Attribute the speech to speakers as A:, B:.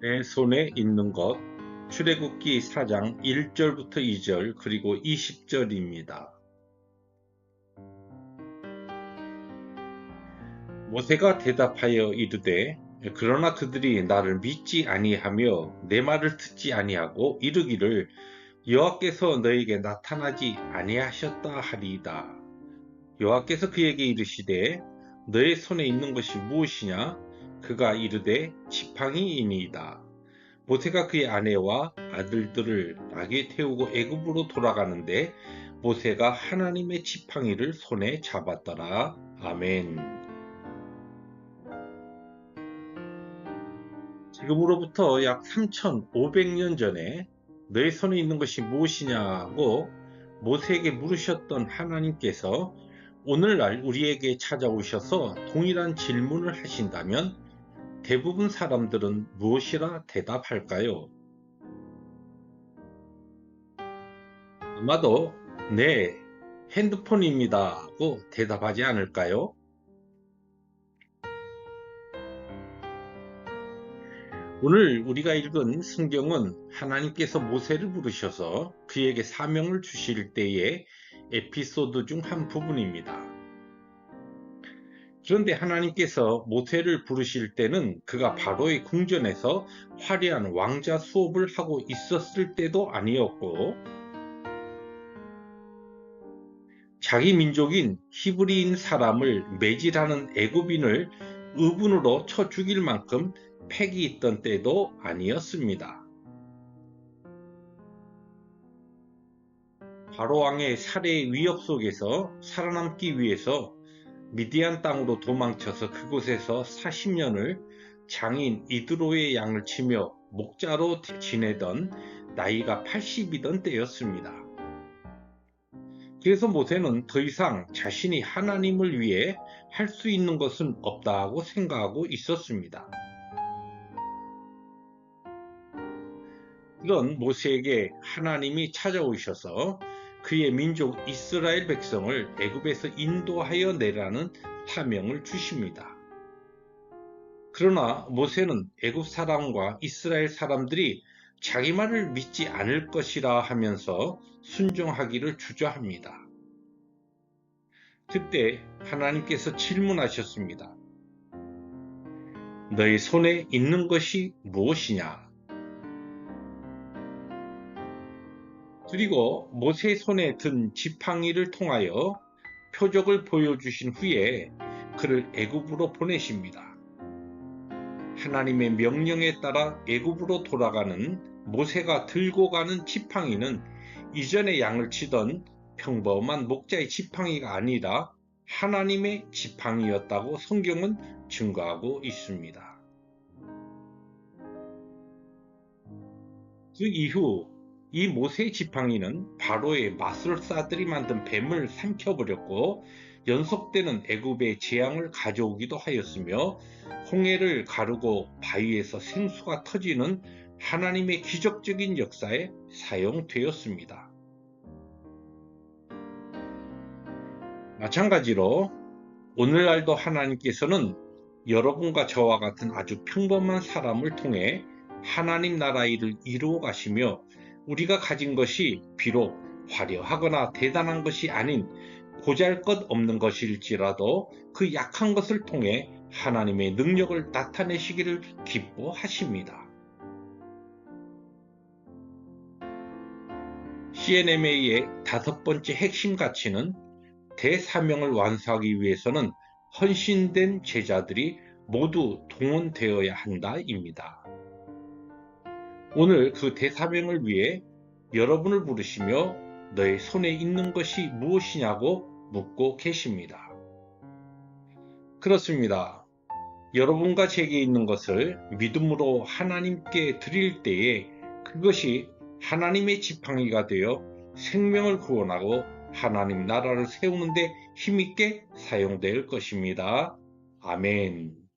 A: 내 손에 있는 것 출애굽기 4장 1절부터 2절 그리고 20절입니다. 모세가 대답하여 이르되 그러나 그들이 나를 믿지 아니하며 내 말을 듣지 아니하고 이르기를 여호와께서 너에게 나타나지 아니하셨다 하리이다. 여호와께서 그에게 이르시되 너의 손에 있는 것이 무엇이냐 그가 이르되 지팡이이니이다. 모세가 그의 아내와 아들들을 낙에 태우고 애굽으로 돌아가는데 모세가 하나님의 지팡이를 손에 잡았더라. 아멘. 지금으로부터 약 3,500년 전에 너의 손에 있는 것이 무엇이냐고 모세에게 물으셨던 하나님께서 오늘날 우리에게 찾아오셔서 동일한 질문을 하신다면 대부분 사람들은 무엇이라 대답할까요? 아마도 네, 핸드폰입니다 하고 대답하지 않을까요? 오늘 우리가 읽은 성경은 하나님께서 모세를 부르셔서 그에게 사명을 주실 때의 에피소드 중 한 부분입니다. 그런데 하나님께서 모세를 부르실 때는 그가 바로의 궁전에서 화려한 왕자 수업을 하고 있었을 때도 아니었고 자기 민족인 히브리인 사람을 매질하는 애굽인을 의분으로 쳐 죽일 만큼 팩이 있던 때도 아니었습니다. 바로왕의 살해의 위협 속에서 살아남기 위해서 미디안 땅으로 도망쳐서 그곳에서 40년을 장인 이드로의 양을 치며 목자로 지내던 나이가 80이던 때였습니다. 그래서 모세는 더 이상 자신이 하나님을 위해 할 수 있는 것은 없다고 생각하고 있었습니다. 이런 모세에게 하나님이 찾아오셔서 그의 민족 이스라엘 백성을 애굽에서 인도하여 내라는 사명을 주십니다. 그러나 모세는 애굽 사람과 이스라엘 사람들이 자기 말을 믿지 않을 것이라 하면서 순종하기를 주저합니다. 그때 하나님께서 질문하셨습니다. 너희 손에 있는 것이 무엇이냐? 그리고 모세 손에 든 지팡이를 통하여 표적을 보여주신 후에 그를 애굽으로 보내십니다. 하나님의 명령에 따라 애굽으로 돌아가는 모세가 들고 가는 지팡이는 이전에 양을 치던 평범한 목자의 지팡이가 아니라 하나님의 지팡이였다고 성경은 증거하고 있습니다. 그 이후 이 모세의 지팡이는 바로의 마술사들이 만든 뱀을 삼켜버렸고 연속되는 애굽의 재앙을 가져오기도 하였으며 홍해를 가르고 바위에서 생수가 터지는 하나님의 기적적인 역사에 사용되었습니다. 마찬가지로 오늘날도 하나님께서는 여러분과 저와 같은 아주 평범한 사람을 통해 하나님 나라 일을 이루어 가시며 우리가 가진 것이 비록 화려하거나 대단한 것이 아닌 보잘 것 없는 것일지라도 그 약한 것을 통해 하나님의 능력을 나타내시기를 기뻐하십니다. CNMA의 다섯 번째 핵심 가치는 대사명을 완수하기 위해서는 헌신된 제자들이 모두 동원되어야 한다입니다. 오늘 그 대사명을 위해 여러분을 부르시며 너의 손에 있는 것이 무엇이냐고 묻고 계십니다. 그렇습니다. 여러분과 제게 있는 것을 믿음으로 하나님께 드릴 때에 그것이 하나님의 지팡이가 되어 생명을 구원하고 하나님 나라를 세우는데 힘있게 사용될 것입니다. 아멘.